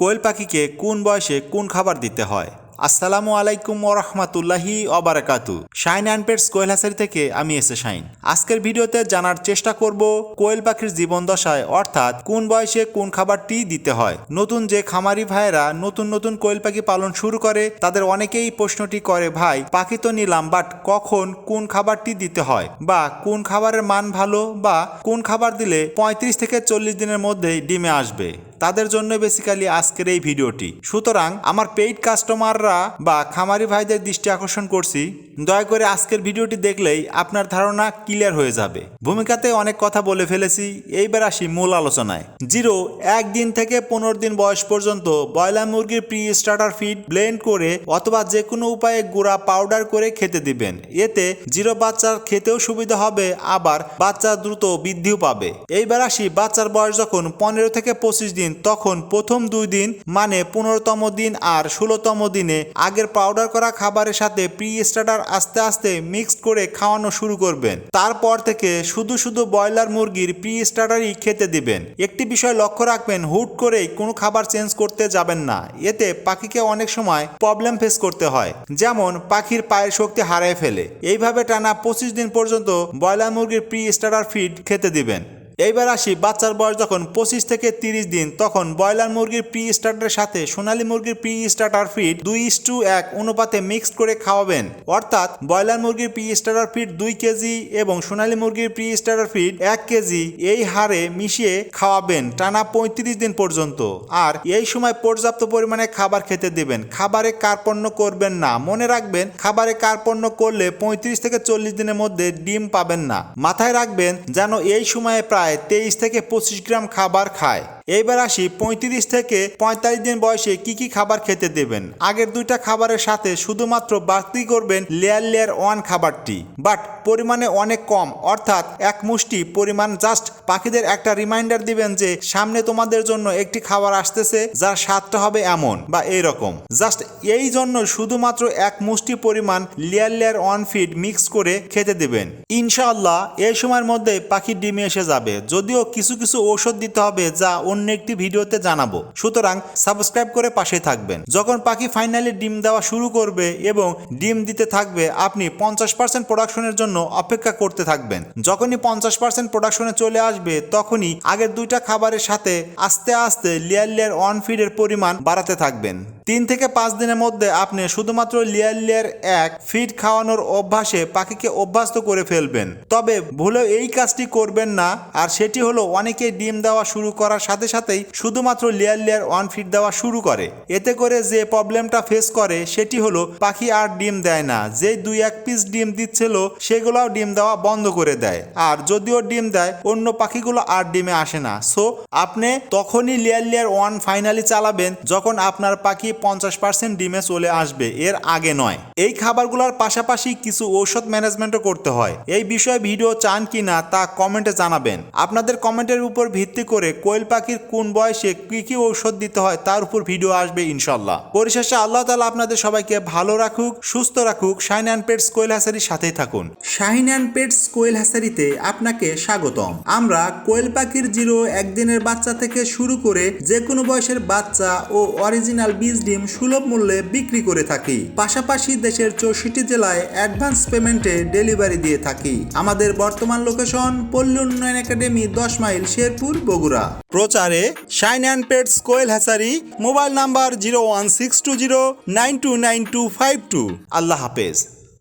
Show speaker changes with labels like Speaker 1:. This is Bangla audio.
Speaker 1: কোয়েল পাখিকে কোন বয়সে কোন খাবার দিতে হয়? আসসালামু আলাইকুম ওরহমাতুল্লাহি অবারাকাতু Shine and pets quail hatchery থেকে আমি এসে শাইন। আজকের ভিডিওতে জানার চেষ্টা করব কোয়েল পাখির জীবন দশায়, অর্থাৎ কোন বয়সে কোন খাবারটি দিতে হয়। নতুন যে খামারি ভাইয়েরা নতুন নতুন কোয়েল পাখি পালন শুরু করে, তাদের অনেকেই প্রশ্নটি করে, ভাই, পাখি তো নিলাম বাট কখন কোন খাবারটি দিতে হয়? বা কোন খাবারের মান ভালো? বা কোন খাবার দিলে পঁয়ত্রিশ থেকে চল্লিশ দিনের মধ্যেই ডিমে আসবে? তাদের জন্য বেসিক্যালি আজকের এই ভিডিওটি সুতরাং, আমার পেইড কাস্টমাররা বা খামারি ভাইদের দৃষ্টি আকর্ষণ করছি। দয়া করে আজকের ভিডিওটি দেখলেই আপনার ধারণা ক্লিয়ার হয়ে যাবে। ভূমিকাতে অনেক কথা বলে ফেলেছি, এইবার আসি মূল আলোচনায়। জিরো একদিন থেকে পনেরো দিন বয়স পর্যন্ত ব্রয়লার মুরগির প্রি স্টার্টার ফিড ব্লেন্ড করে অথবা যে কোনো উপায়ে গুঁড়া পাউডার করে খেতে দিবেন। এতে জিরো বাচ্চার খেতেও সুবিধা হবে, আবার বাচ্চা দ্রুত বৃদ্ধিও পাবে। এইবার আসি বাচ্চার বয়স যখন পনেরো থেকে পঁচিশ দিন, তখন প্রথম দুই দিন মানে পনেরোতম দিন আর ষোলোতম দিনে আগের পাউডার করা খাবারের সাথে প্রি স্টার্টার আস্তে আস্তে মিক্সড করে খাওয়ানো শুরু করবেন। তারপর থেকে শুধু শুধু ব্রয়লার মুরগির প্রি স্টার্টারই খেতে দিবেন। একটি বিষয় লক্ষ্য রাখবেন, হুট করেই কোনো খাবার চেঞ্জ করতে যাবেন না। এতে পাখিকে অনেক সময় প্রবলেম ফেস করতে হয়। যেমন, পাখির পায়ের শক্তি হারিয়ে ফেলে। এইভাবে টানা পঁচিশ দিন পর্যন্ত ব্রয়লার মুরগির প্রি স্টার্টার ফিড খেতে দিবেন। এইবার আসি, বাচ্চার বয়স যখন পঁচিশ থেকে তিরিশ দিন, তখন ব্রয়লার মুরগির প্রি স্টার্টারের সাথে সোনালী মুরগির প্রি স্টার্টার ফিড দুই টু এক অনুপাতে মিক্সড করে খাওয়াবেন। অর্থাৎ ব্রয়লার মুরগির প্রি স্টার্টার ফিড দুই কেজি এবং সোনালী মুরগির প্রি স্টার্টার ফিড এক কেজি, এই হারে মিশিয়ে খাওয়াবেন টানা পঁয়ত্রিশ দিন পর্যন্ত। আর এই সময় পর্যাপ্ত পরিমাণে খাবার খেতে দেবেন। খাবারে কার্পণ্য করবেন না। মনে রাখবেন, খাবারে কার্পণ্য করলে পঁয়ত্রিশ থেকে চল্লিশ দিনের মধ্যে ডিম পাবেন না। মাথায় রাখবেন, যেন এই সময়ে প্রায় তেইশ থেকে পঁচিশ গ্রাম খাবার খায়। এইবার আসি পঁয়ত্রিশ থেকে পঁয়তাল্লিশ দিন বয়সে কি কি খাবার খেতে দেবেন? আগের দুইটা খাবারের সাথে শুধুমাত্র বাড়তি করবেন লেয়ার লেয়ার ওয়ান খাবারটি। বাট পরিমাণে অনেক কম, অর্থাৎ এক মুষ্টি পরিমাণ জাস্ট পাখিদের একটা রিমাইন্ডার দিবেন যে সামনে তোমাদের জন্য একটি খাবার আসতেছে, যার স্বাদটা হবে এমন বা এই রকম জাস্ট এই জন্য শুধুমাত্র এক মুষ্টি পরিমাণ layer layer one feed mix করে খেতে দেবেন। ইনশাআল্লাহ এই সময়ের মধ্যে পাখির ডিমে এসে যাবে। যদিও কিছু কিছু ঔষধ দিতে হবে যা অন্য একটি ভিডিওতে জানাব। সুতরাং সাবস্ক্রাইব করে পাশে থাকবেন। যখন পাখি ফাইনালি ডিম দেওয়া শুরু করবে এবং ডিম দিতে থাকবে, আপনি পঞ্চাশ পার্সেন্ট প্রোডাকশনের জন্য অপেক্ষা করতে থাকবেন। যখনই পঞ্চাশ পার্সেন্ট প্রোডাকশনে চলে আসবে, তখনই আগের দুইটা খাবারের সাথে আস্তে আস্তে লেয়ার লেয়ার অন ফিডের পরিমাণ বাড়াতে থাকবেন। তিন থেকে পাঁচ দিনের মধ্যে আপনি শুধুমাত্র লেয়ার লেয়ার এক ফিড খাওয়ানোর অভ্যাসে পাখিকে অভ্যস্ত করে ফেলবেন। তবে ভুলেও এই কাজটি করবেন না, আর সেটি হলো অনেকে ডিম দেওয়া শুরু করার সাথে সাথেই শুধুমাত্র লেয়ার লেয়ার ওয়ান ফিট দেওয়া শুরু করে। এতে করে যে প্রবলেমটা ফেস করে, সেটি হলো পাখি আর ডিম দেয় না। যে দুই এক পিস ডিম দিচ্ছিল, সেগুলোও ডিম দেওয়া বন্ধ করে দেয়। আর যদিও ডিম দেয়, অন্য পাখিগুলো আর ডিমে আসে না। সো আপনি তখনই লেয়ার লেয়ার ওয়ান ফাইনালি চালাবেন, যখন আপনার পাখি পঞ্চাশ পার্সেন্ট ডিমে চলে আসবে, এর আগে নয়। এই খাবারগুলোর পাশাপাশি কিছু ঔষধ ম্যানেজমেন্টও করতে হয়। এই বিষয়ে ভিডিও চান কি না তা কমেন্টে জানাবেন। আপনাদের কমেন্টের উপর ভিত্তি করে কোয়েল পাখির কোন বয়সে কি কি ঔষধ দিতে হয় তার উপর ভিডিও আসবে ইনশাল্লাহ পরিশেষে আল্লাহ তালা আপনাদের সবাইকে ভালো রাখুক, সুস্থ রাখুক। শাইন অ্যান্ড পেটস কোয়েল হাসারির সাথেই থাকুন। শাহিন অ্যান্ড পেটস কোয়েল হাসারিতে আপনাকে স্বাগতম। আমরা কোয়েল পাখির জিরো একদিনের বাচ্চা থেকে শুরু করে যে কোনো বয়সের বাচ্চা ও অরিজিনাল বীজ ডিম সুলভ মূল্যে বিক্রি করে থাকি। পাশাপাশি দেশের চৌষট্টি জেলায় অ্যাডভান্স পেমেন্টে ডেলিভারি দিয়ে থাকি। আমাদের বর্তমান লোকেশন পল্লী উন্নয়ন একাডেমি, দশ মাইল শেরপুর, বগুড়া। প্রচারে Shine and pets quail hatchery mobile number zero one six two zero nine two nine two five two. আল্লাহ হাফেজ।